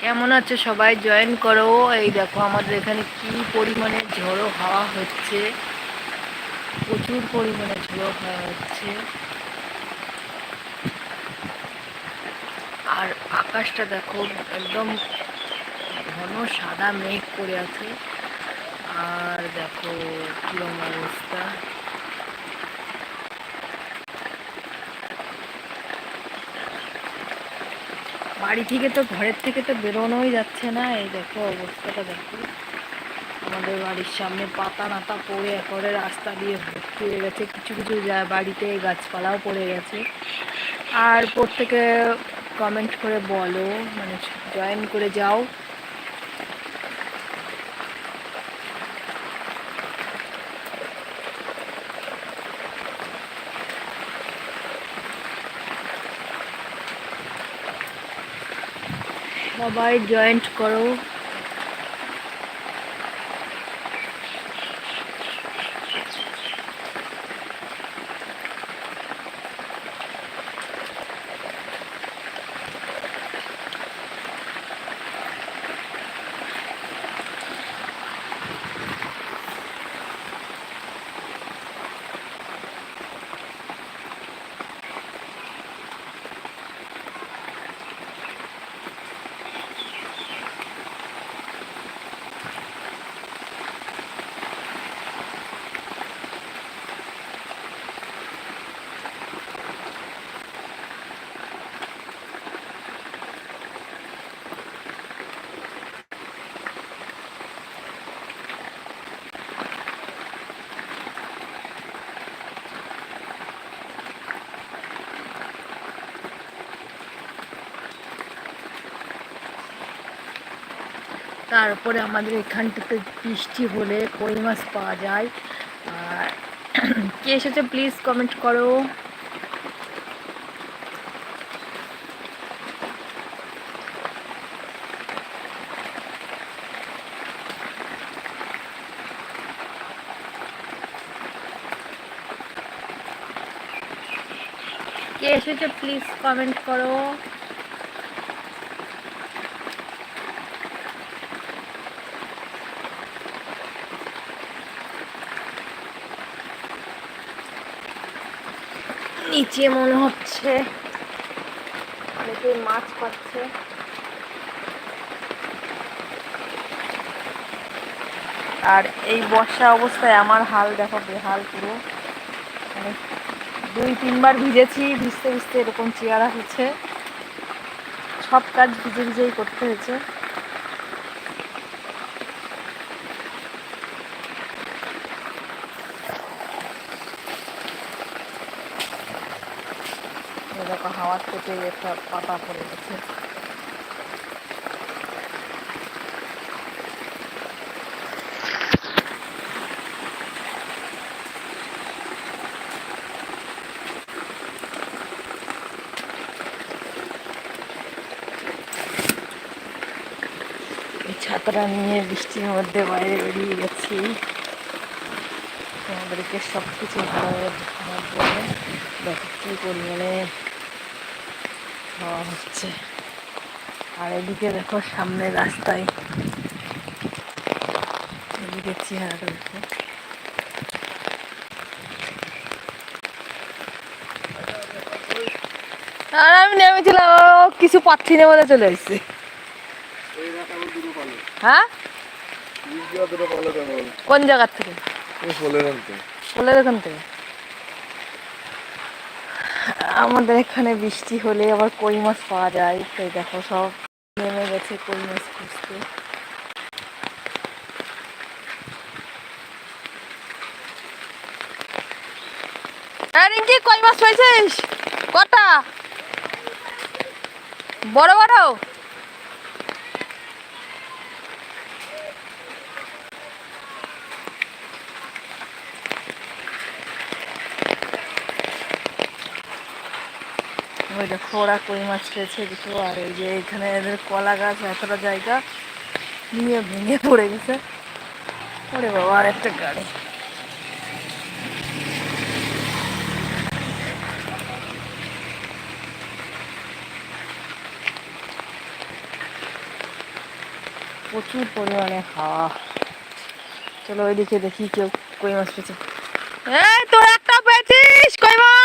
কেমন আছে সবাই জয়েন করো। এই দেখো আমাদের এখানে কি পরিমাণে ঝড়ো হাওয়া হচ্ছে। প্রচুর পরিমাণে ঝড়ো হাওয়া হচ্ছে। আর আকাশটা দেখো একদম ঘন সাদা মেঘ করে আছে। আর দেখো, কিরম অবস্থা। বাড়ি থেকে তো, ঘরের থেকে তো বেরোনোই যাচ্ছে না। এই দেখো অবস্থাটা দেখো। আমাদের বাড়ির সামনে পাতা নাতা পড়ে একবারে রাস্তা দিয়ে ভর্তি হয়ে গেছে। কিছু কিছু বাড়িতে গাছপালাও পড়ে গেছে। আর প্রত্যেকে কমেন্ট করে বলো মানে জয়েন করে যাও। সবাই জয়েন্ট করো। তারপরে আমাদের এখানটাতে বৃষ্টি হলে কই মাছ পাওয়া যায়। আর কে এসেছে প্লিজ কমেন্ট করো। কে এসেছে প্লিজ কমেন্ট করো। নিচে মনে হচ্ছে। অনেকে মাছ পাচ্ছে। আর এই বর্ষা অবস্থায় আমার হাল দেখো বেহাল পুরো। মানে দুই, তিনবার ভিজেছি, ভিজতে ভিজতে এরকম চেয়ারা হচ্ছে। সব কাজ ভিজে ভিজেই করতে হয়েছে এই দেখো থেকে একটা পাতা পড়ে গেছে। ছাতাটা নিয়ে বৃষ্টির মধ্যে বাইরে বেরিয়ে গেছি। আমাদেরকে সব কিছু ভালো দেখো কী পরিমাণে হাওয়া হচ্ছে। আর এদিকে দেখো সামনে রাস্তায়। এদিকে চেহারাটা দেখো। আর আমি নেমেছিলাম কিছু পাচ্ছি না বলে চলে এসেছে। হ্যাঁ? কোন জায়গার থেকে? বলে এখান থেকে আমাদের এখানে বৃষ্টি হলে আবার কই মাছ পাওয়া যায়? তো দেখো সব নেমে গেছে কই মাছ খুঁজতে। কই মাছ পাইছিস কটা? বড় বড়? ওই দেখো ওরা কই মাছ খেয়েছে দেখো আর এই যে এখানে এদের কলা গাছ এতটা জায়গা নিয়ে ভেঙে পড়ে গেছে। ওরে বাবা, আর একটা গাড়ি। প্রচুর পরিমাণে হাওয়া। চলো ওইদিকে দেখি কেউ কই মাছ পেয়েছে। এই, তোর একটা পেয়েছিস, কই মাছ?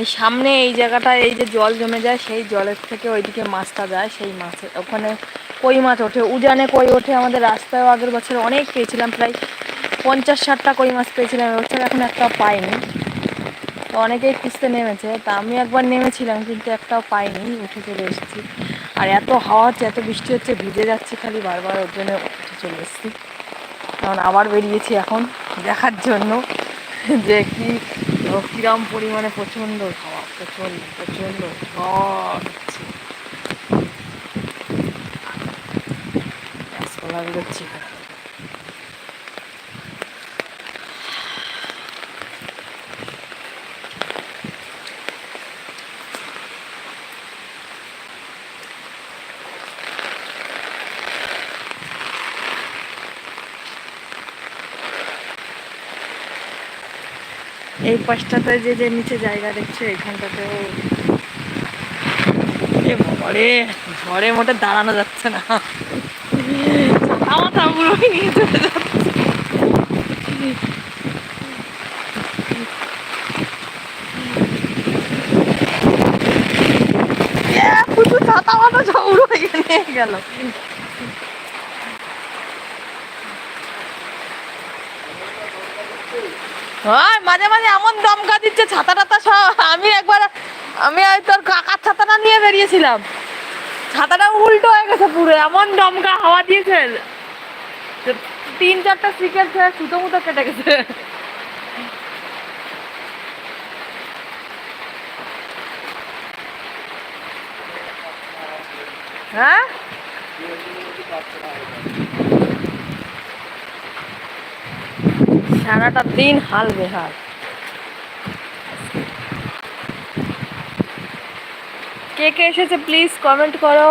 এই সামনে এই জায়গাটা, এই যে জল জমে যায়, সেই জলের থেকে ওইদিকে মাছটা যায়, সেই মাছের। ওখানে কই মাছ ওঠে? উজানে কই ওঠে? আমাদের রাস্তায় আগের বছর অনেক পেয়েছিলাম, প্রায় পঞ্চাশ ষাটটা কই মাছ পেয়েছিলাম, এবছর এখন একটা পাইনি। তো অনেকেই খুঁজতে নেমেছে, তা আমি একবার নেমেছিলাম, কিন্তু একটাও পাইনি, উঠে চলে এসেছি। আর এত হাওয়া হচ্ছে, এত বৃষ্টি হচ্ছে, ভিজে যাচ্ছে খালি, বারবার ওর জন্য উঠে চলে এসেছি। কারণ আবার বেরিয়েছি এখন, দেখার জন্য। যে কি কিরম পরিমাণে প্রচণ্ড হাওয়া প্রচণ্ড প্রচণ্ড ঝড় হচ্ছে। গাছপালা বেরোচ্ছে এই পাশটাতে যে যে নিচে জায়গা দেখছ এখানটাতেও বাবারে ঝড়ে মোটে দাঁড়ানো যাচ্ছে না। আমার তাগুলো নিয়ে চলে যাচ্ছে। এ, পুচু ছাতা মাথা সব উড়ো হয়ে নিয়ে গেল। হয় মাঝে মাঝে এমন দমকা দিচ্ছে, ছাতা টাতা সব। আমি একবার, আমি ওই তোর কাকার ছাতাটা নিয়ে বেরিয়েছিলাম। ছাতাটা উল্টো হয়ে গেছে পুরো, এমন দমকা হাওয়া দিয়েছে। তিন চারটা ছেড়ে সুতো মুতো কেটে গেছে। হ্যাঁ? সারাটা দিন হাল বেহাল। কে কে এসেছে প্লিজ কমেন্ট করো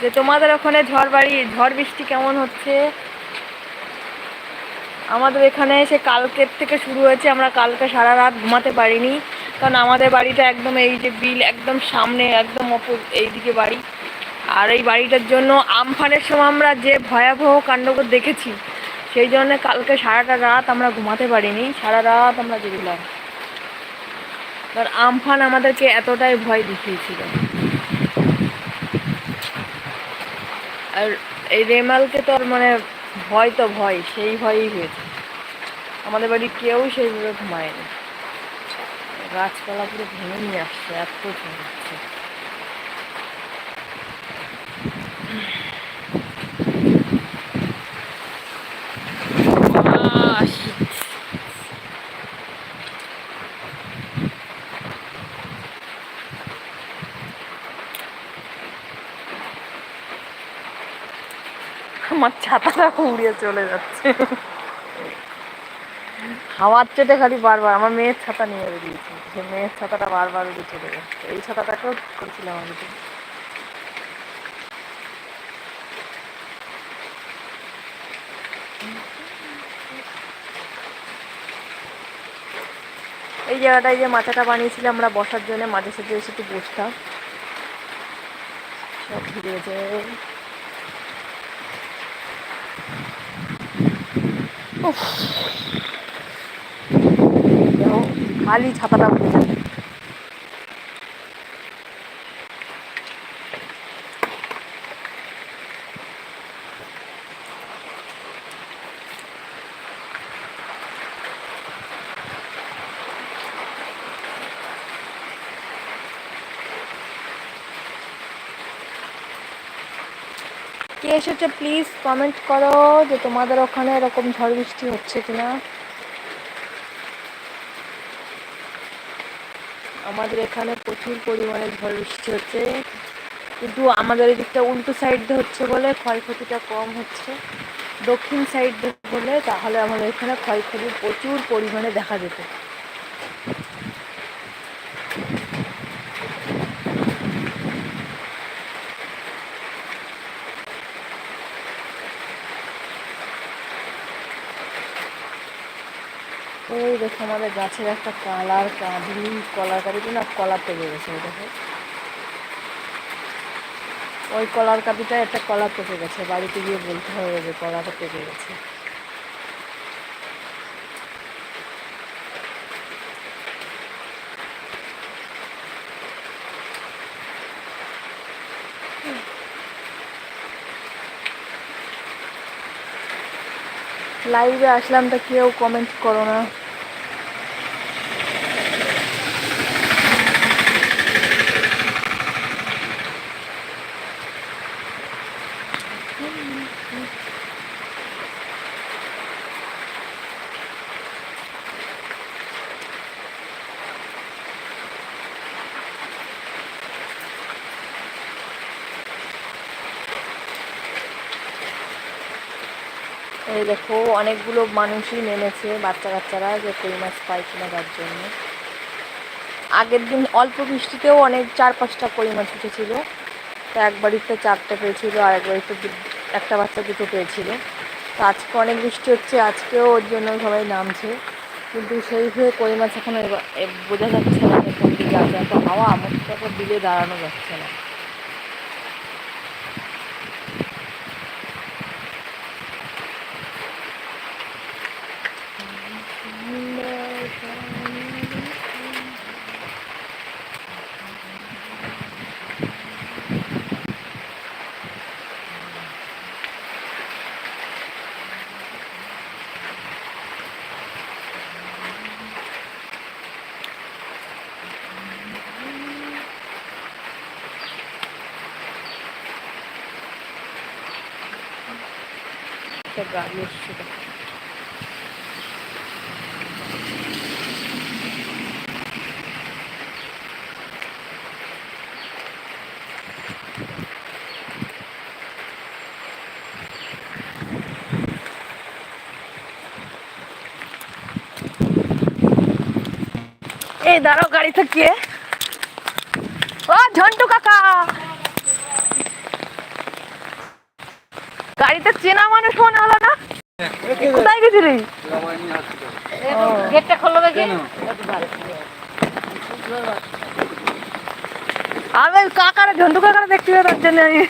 যে তোমাদের ওখানে ঝড় বাড়ি, ঝড় বৃষ্টি কেমন হচ্ছে? আমাদের এখানে সে কালকের থেকে শুরু হয়েছে, আমরা কালকে সারা রাত ঘুমাতে পারিনি। কারণ আমাদের বাড়িটা একদম এই যে বিল একদম সামনে, একদম অপর এইদিকে বাড়ি। আর এই বাড়িটার জন্য আমফানের সময় আমরা যে ভয়াবহ কাণ্ড দেখেছি সেই জন্য কালকে সারাটা রাত আমরা ঘুমাতে পারিনি, সারা রাত আমরা জেগেছিলাম। আর আমফান আমাদেরকে এতটাই ভয় দেখিয়েছিল। আর এই রেমালকে তো মানে ভয় তো ভয়, সেই ভয়ই হয়েছে। আমাদের বাড়ি কেউ সেইভাবে ঘুমায়নি। গাছপালা পুরো ভেঙে নিয়ে আসছে, এত হচ্ছে আমার ছাতাটা উড়িয়ে চলে যাচ্ছে। হাওয়ার চেটে খালি বারবার আমার মেয়ের ছাতা নিয়ে বেরিয়েছি সে মেয়ের ছাতাটা বারবার উড়ে চলে যাচ্ছে। এই ছাতাটাকেও করেছিলাম আমি। এই জায়গাটায় যে মাথাটা বানিয়েছিলাম আমরা বসার জন্য মাঝে সাথে একটু বসতাম। সব ভিজে গেছে উফ। দেখো, খালি ছাতাটা উঠে যাবে কে এসেছে প্লিজ কমেন্ট করো যে তোমাদের ওখানে এরকম ঝড় বৃষ্টি হচ্ছে কিনা। আমাদের এখানে প্রচুর পরিমাণে ঝড় বৃষ্টি হচ্ছে, কিন্তু আমাদের এদিকটা উল্টো সাইড হচ্ছে বলে ক্ষয়ক্ষতিটা কম হচ্ছে। দক্ষিণ সাইড হলে তাহলে আমাদের এখানে ক্ষয়ক্ষতি প্রচুর পরিমাণে দেখা যেত। এই দেখো আমাদের গাছের একটা কালার কাঁদি কলার কাঁদিতে না কলা পেকে গেছে দেখো। ওই কলার কাঁদিটা একটা কলা পেকে গেছে, বাড়িতে গিয়ে বলতে হবে যে কলাটা পেকে গেছে। লাইভে আসলাম তা কেউ কমেন্ট করো না। এই দেখো, অনেকগুলো মানুষই নেমেছে বাচ্চা কাচ্চারা যে কই মাছ পায় কিনা তার জন্য। আগের দিন অল্প বৃষ্টিতেও অনেক চার পাঁচটা কই মাছ উঠেছিল। তো এক বাড়িতে চারটে পেয়েছিল, আর এক বাড়িতে একটা বাচ্চা দুটো পেয়েছিল। তো আজকে অনেক বৃষ্টি হচ্ছে, আজকেও ওর জন্য সবাই নামছে। কিন্তু সেই হয়ে কই মাছ এখন বোঝা যাচ্ছে না যে কোন দিকে আছে এত হাওয়া আমার তো দিলে দাঁড়ানো যাচ্ছে না। একটা গাড়ি এসছে দেখো। এই দাঁড়াও গাড়িতে কে ও ঝন্টু কাকা গাড়িতে চেনা মানুষ মনে হলো না? কোথায় গেছিলি? গেটটা খোলো দেখি। আমি কাকারা ঝন্টু কাকারা দেখতে তার জন্য আমি।